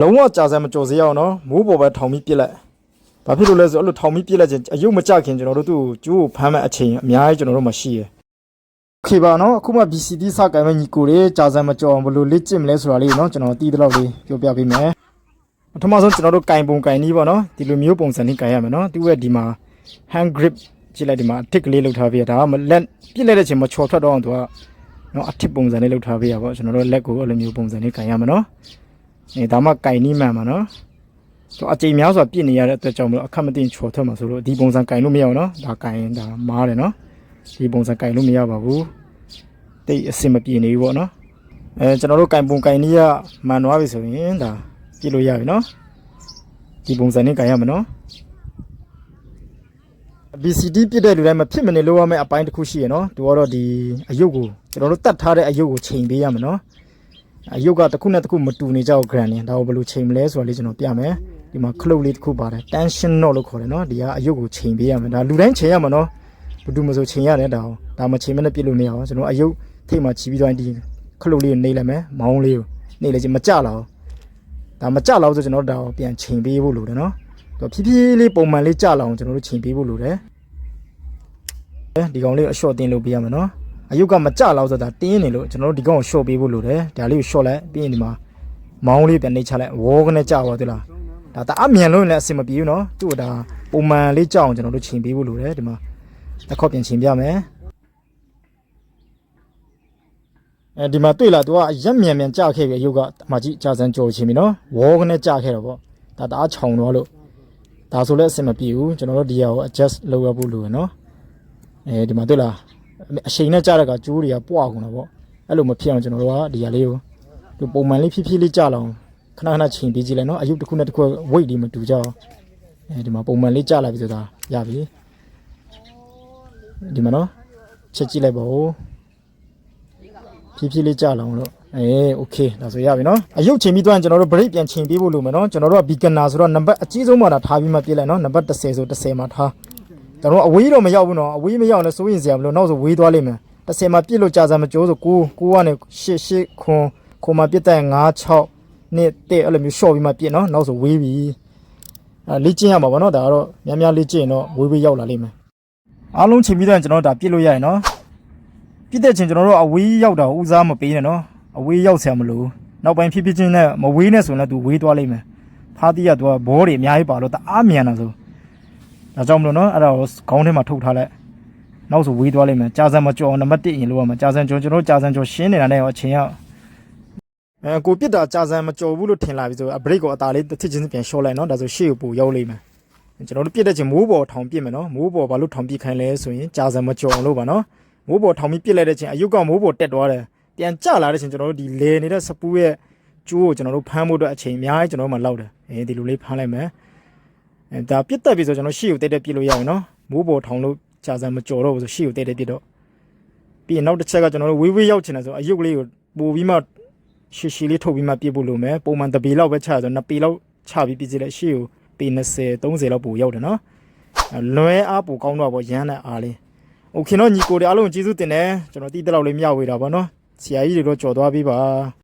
လုံးဝကြာစမ်းမကြော်စေရအောင်နော်မိုးပေါ်ပဲထောင်ပြီးပြစ်လိုက်ဘာဖြစ်လို့လဲဆိုတော့အဲ့လိုထောင်ပြီးပြစ်လိုက်ခြင်းအယုတ်မကြခင်ကျွန်တော်တို့သူ့ကိုကျိုးကိုဖမ်းမဲ့အချိန်အများကြီးကျွန်တော်တို့မှရှိရယ်โอเคပါနော်အခုမှ BCD စကံမဲ့ညီကိုတွေကြာစမ်းမကြော်အောင်ဘယ်လိုလေ့ကျင့်မလဲဆိုတာလေးနော်ကျွန်တော်တီးတဲ့လောက်လေးပြောပြပေးမယ်ပထမဆုံးကျွန်တော်တို့ကင်ပုံကင်နီးပေါ့နော်ဒီလိုမျိုးပုံစံနဲ့ကင်ရမယ်နော်သူ့ရဲ့ဒီမှာ hand grip ကြည့်လိုက်ဒီမှာအထစ်ကလေးလောက်ထားပေးရဒါကမလက်ပြစ်လိုက်တဲ့ချိန်မှာချော်ထွက်တော့အောင်သူကနော်အထစ်ပုံစံလေးလောက်ထားပေးရပေါ့ကျွန်တော်တို့လက်ကိုအဲ့လိုမျိုးပုံစံလေးကင်ရမယ်နော် အဲဒါမှကင်နီးမှန်မှာနော်သူအချိန်များစွာပြစ်နေရတဲ့အတွက်ကြောင့်မလို့အခက်မသိချော်ထွက်မှာဆိုလို့ဒီပုံစံကင်လို့မရအောင်နော်ဒါကင်ဒါမားတယ်နော်ဒီပုံစံကင်လို့မရပါဘူးတိတ်အစင်မပြေနေဘူးပေါ့နော်အဲကျွန်တော်တို့ကင်ပုံကင်နီးကမှန်သွားပြီဆိုရင်ဒါပြစ်လို့ရပြီနော်ဒီပုံစံနဲ့ကင်ရမှာနော် BCD ပြစ်တဲ့လူတိုင်းမဖြစ်မနေလို့ရမယ့်အပိုင်းတစ်ခုရှိရနော်သူကတော့ဒီအယုတ်ကိုကျွန်တော်တို့တတ်ထားတဲ့အယုတ်ကိုချိန်ပေးရမှာနော် အယုတ်ကတစ်ခုနဲ့တစ်ခုမတူနေကြဘူး grand နေဒါကိုဘယ်လိုချိန်မလဲဆိုတာလေးကျွန်တော်ပြမယ်ဒီမှာ cloud လေးတစ်ခုပါတယ် tension knot လို့ခေါ်တယ်နော်ဒီကအယုတ်ကိုချိန်ပေးရမယ်ဒါလူတိုင်းချိန်ရမှာနော်ဘယ်သူမှဆိုချိန်ရတယ်ဒါကိုဒါမှချိန်မနဲ့ပြစ်လို့မရအောင်ကျွန်တော်အယုတ်ထိတ်မှချီပြီးတော့ဒီ cloud လေးကိုနှိပ်လိုက်မယ်မောင်းလေးကိုနှိပ်လိုက်ချင်းမကြလောက်ဒါမကြလောက်ဆိုကျွန်တော်ဒါကိုပြန်ချိန်ပေးဖို့လိုတယ်နော်တော့ဖြည်းဖြည်းလေးပုံမှန်လေးကြလောက်အောင်ကျွန်တော်တို့ချိန်ပေးဖို့လိုတယ်ဒီကောင်လေးကိုအလျှော့တင်လုပ်ပေးရမယ်နော် အယုတ်ကမကြလောက်ဆိုတာတင်းနေလို့ကျွန်တော်တို့ဒီကောင်ကို short ပေးဖို့လိုတယ်ဒါလေးကို short လိုက်ပြီးရင်ဒီမှာမောင်းလေးပြန်နှိပ်ချလိုက်ဝေါကနေကြပါသေးလားဒါတအားမြန်လို့လည်းအဆင်မပြေဘူးเนาะသူ့ကိုဒါပုံမှန်လေးကြောက်အောင်ကျွန်တော်တို့ချိန်ပေးဖို့လိုတယ်ဒီမှာတစ်ခေါက်ပြန်ချိန်ပြမယ်အဲဒီမှာတွေ့လားသူကအရက်မြန်မြန်ကြခဲ့ပြီအယုတ်ကအမကြီးကြာစမ်းကြော်ချင်းပြီเนาะဝေါကနေကြခဲ့တော့ပေါ့ဒါတအားခြောင်တော့လို့ဒါဆိုလည်းအဆင်မပြေဘူးကျွန်တော်တို့ဒီဟာကို adjust လုပ်ရဖို့လိုရယ်เนาะအဲဒီမှာတွေ့လား အချိန်နဲ့ကြတဲ့ကကျိုးတွေကပွားကုန်တာပေါ့အဲ့လိုမဖြစ်အောင်ကျွန်တော်တို့ကဒီဟာလေးကိုဒီပုံမှန်လေးဖြည်းဖြည်းလေးကြလောင်ခဏခဏချိန်ပေးကြည့်လိုက်နော်အယုတ်တစ်ခုနဲ့တစ်ခု weight တွေမတူကြအောင်အဲဒီမှာပုံမှန်လေးကြလာပြီဆိုတာရပြီဒီမှာနော်ချက်ကြည့်လိုက်ပါဦးဖြည်းဖြည်းလေးကြလောင်လို့အေး okay ဒါဆိုရပြီနော်အယုတ်ချိန်ပြီးတော့ကျွန်တော်တို့ break ပြန်ချိန်ပေးဖို့လိုမယ်နော်ကျွန်တော်တို့က beginner ဆိုတော့နံပါတ်အကြီးဆုံးမှာထားပြီးမှပြည့်လိုက်နော်နံပါတ်30ဆို30မှာထား ကျွန်တော်အဝေးတော့မရောက်ဘူးနော်အဝေးမရောက်လဲစိုးရင်စရာမလိုနောက်ဆိုဝေးသွားလိမ့်မယ်30မှာပြစ်လို့ကြာစမ်းမကြိုးဆို9 9ကနေ8 8ခွန်ခွန်မှာပြစ်တဲ့9 6နှစ်တဲ့အဲ့လိုမျိုးရှော့ပြီးမှပြစ်နော်နောက်ဆိုဝေးပြီအဲလေ့ကျင့်ရမှာပါနော်ဒါကတော့များများလေ့ကျင့်ရင်တော့ဝေးဝေးရောက်လာလိမ့်မယ်အားလုံးချိန်ပြီးတော့ကျွန်တော်တို့ဒါပြစ်လို့ရရင်နော်ပြစ်တဲ့ချိန်ကျွန်တော်တို့အဝေးရောက်တာဦးစားမပေးနဲ့နော်အဝေးရောက်ဆရာမလို့နောက်ပိုင်းဖြည်းဖြည်းချင်းနဲ့မဝေးနဲ့ဆိုရင်လည်းသူဝေးသွားလိမ့်မယ်ဖားတီးကသူကဘောတွေအများကြီးပါလို့တအားမြန်တာဆို ဒါကြောင့်မလို့နော်အဲ့ဒါကိုခေါင်းထဲမှာထုတ်ထားလိုက်နောက်ဆိုဝေးသွားလိမ့်မယ်ကြာစံမကြော်နံပါတ်1ရင်လို့ရမှာကြာစံကြော်ကျွန်တော်တို့ကြာစံကြော်ရှင်းနေတာနဲ့ရောအချိန်ရောက်အဲကိုပြစ်တာကြာစံမကြော်ဘူးလို့ထင်လာပြီဆိုအဘရိတ်ကိုအသာလေးတစ်ထစ်ချင်းပြန်ရှော့လိုက်နော်ဒါဆိုရှေ့ကိုပို့ရောက်လိမ့်မယ်ကျွန်တော်တို့ပြစ်တဲ့ချိန်မိုးပေါ်ထောင်ပြစ်မယ်နော်မိုးပေါ်ဘာလို့ထောင်ပြစ်ခိုင်းလဲဆိုရင်ကြာစံမကြော်အောင်လို့ပါနော်မိုးပေါ်ထောင်ပြီးပြစ်လိုက်တဲ့ချိန်အယုတ်ကမိုးပေါ်တက်သွားတယ်ပြန်ကျလာတဲ့ချိန်ကျွန်တော်တို့ဒီလေနေတဲ့စပူးရဲ့ကျိုးကိုကျွန်တော်တို့ဖမ်းဖို့အတွက်အချိန်အများကြီးကျွန်တော်တို့မှလောက်တယ်အဲဒီလိုလေးဖမ်းလိုက်မယ် အဲဒါပြစ်တက်ပြီဆိုကျွန်တော်ရှေ့ကိုတက်တက်ပြစ်လို့ရအောင်နော်မိုးပေါ်ထောင်လို့ကြာစံမကြော်တော့ဘူးဆိုရှေ့ကိုတက်တက်ပြစ်တော့ပြီးရင်နောက်တစ်ချက်ကကျွန်တော်တို့ဝေးဝေးရောက်ချင်တယ်ဆိုအယုတ်ကလေးကိုပို့ပြီးမှရှည်ရှည်လေးထုတ်ပြီးမှပြစ်ဖို့လိုမယ်ပုံမှန်တစ်ပေလောက်ပဲချရဆိုနှစ်ပေလောက်ချပြီးပြစ်စီလိုက်ရှေ့ကိုပေ20 30လောက်ပို့ရောက်တယ်နော်အဲလွဲအားပိုကောင်းတော့ဗောရမ်းတဲ့အားလေးโอเคနော်ညီကိုတွေအားလုံးကျေးဇူးတင်တယ်ကျွန်တော်တီးတက်လောက်လေးမျှဝေတာဗောနော်ဆရာကြီးတွေတော့ကြော်သွားပြီးပါ